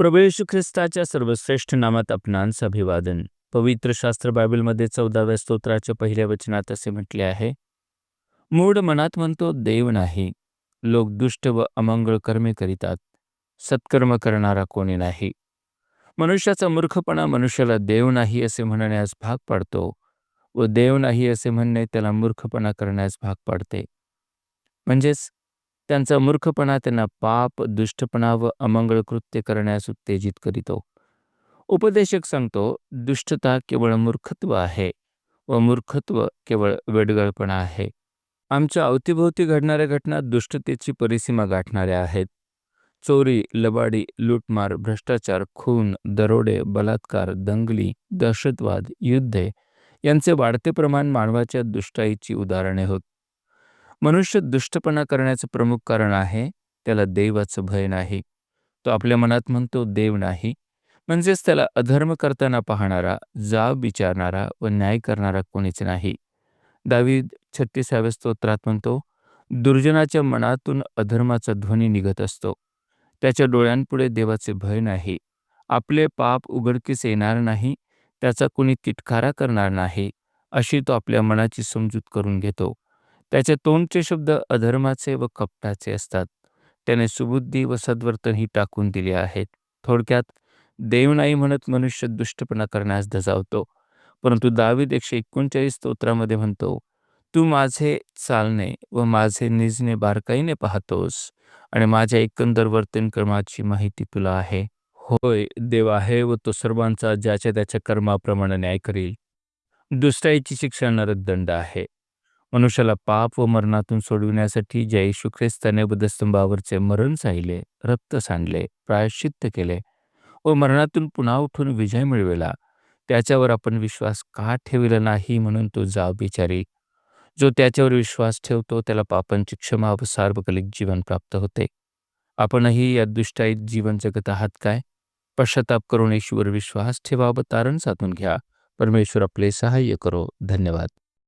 प्रभू ख्रिस्ताच्या सर्वश्रेष्ठ नामात आपणांस अभिवादन पवित्र शास्त्र बायबलमध्ये चौदाव्या स्तोत्राच्या पहिल्या वचनात असे म्हटले आहे मूढ मनात म्हणतो देव नाही. लोक दुष्ट व अमंगळ कर्मे करीतात. सत्कर्म करणारा कोणी नाही. मनुष्याचा मूर्खपणा मनुष्याला देव नाही असे म्हणण्यास भाग पाडतो व देव नाही असे म्हणणे त्याला मूर्खपणा करण्यास भाग पाडते. म्हणजेच त्यांचा मूर्खपणा त्यांना पाप दुष्टपणा व अमंगळ कृत्य करण्यास उत्तेजित करीतो हो. उपदेशक सांगतो दुष्टता केवळ मूर्खत्व आहे व मूर्खत्व केवळ वेडगळपणा आहे. आमच्या अवतीभोवती घडणाऱ्या घटना दुष्टतेची परिसीमा गाठणाऱ्या आहेत. चोरी लबाडी लूटमार भ्रष्टाचार खून दरोडे बलात्कार दंगली दहशतवाद युद्धे यांचे वाढते प्रमाण मानवाच्या दुष्टाईची उदाहरणे होत. मनुष्य दुष्टपणा करण्याचं प्रमुख कारण आहे त्याला देवाचं भय नाही. तो आपल्या मनात म्हणतो देव नाही. म्हणजेच त्याला अधर्म करताना पाहणारा जाब विचारणारा व न्याय करणारा कोणीच नाही. दावीद छत्तीसाव्या स्तोत्रात म्हणतो दुर्जनाच्या मनातून अधर्माचा ध्वनी निघत असतो. त्याच्या डोळ्यांपुढे देवाचे भय नाही. आपले पाप उघडकीस येणार नाही. त्याचा कुणी तिटकारा करणार नाही. अशी तो आपल्या मनाची समजूत करून घेतो. त्याचे तोंडचे शब्द अधर्माचे व कपटाचे असतात. त्याने सुबुद्धी व सद्वर्तन ही टाकून दिली आहेत. थोडक्यात देव नाही म्हणत मनुष्य दुष्टपणा करण्यास धजावतो. परंतु दावीद एकशे एकोणचाळीस स्तोत्रामध्ये म्हणतो तू माझे चालणे व माझे निजणे बारकाईने पाहतोस आणि माझ्या एकंदर वर्तन कर्माची माहिती तुला आहे. होय देव आहे व तो सर्वांचा ज्याच्या त्याच्या कर्माप्रमाणे न्याय करील. दुसऱ्याची शिक्षा नरददंड आहे. मनुष्याला पाप व मरणातून सोडविण्यासाठी ज्या येशू ख्रिस्ताने बुधस्तंभावरचे मरण साहिले रक्त सांडले प्रायश्चित्त केले व मरणातून पुन्हा उठून विजय मिळविला त्याच्यावर आपण विश्वास का ठेविला नाही म्हणून तो जाव बिचारी जो त्याच्यावर विश्वास ठेवतो त्याला पापांची क्षमा व सार्वकालिक जीवन प्राप्त होते. आपणही या दुष्टाईत जीवन जगत आहात काय? पश्चाताप करून येशूवर विश्वास ठेवा व तारण साधून घ्या. परमेश्वर आपले सहाय्य करो. धन्यवाद.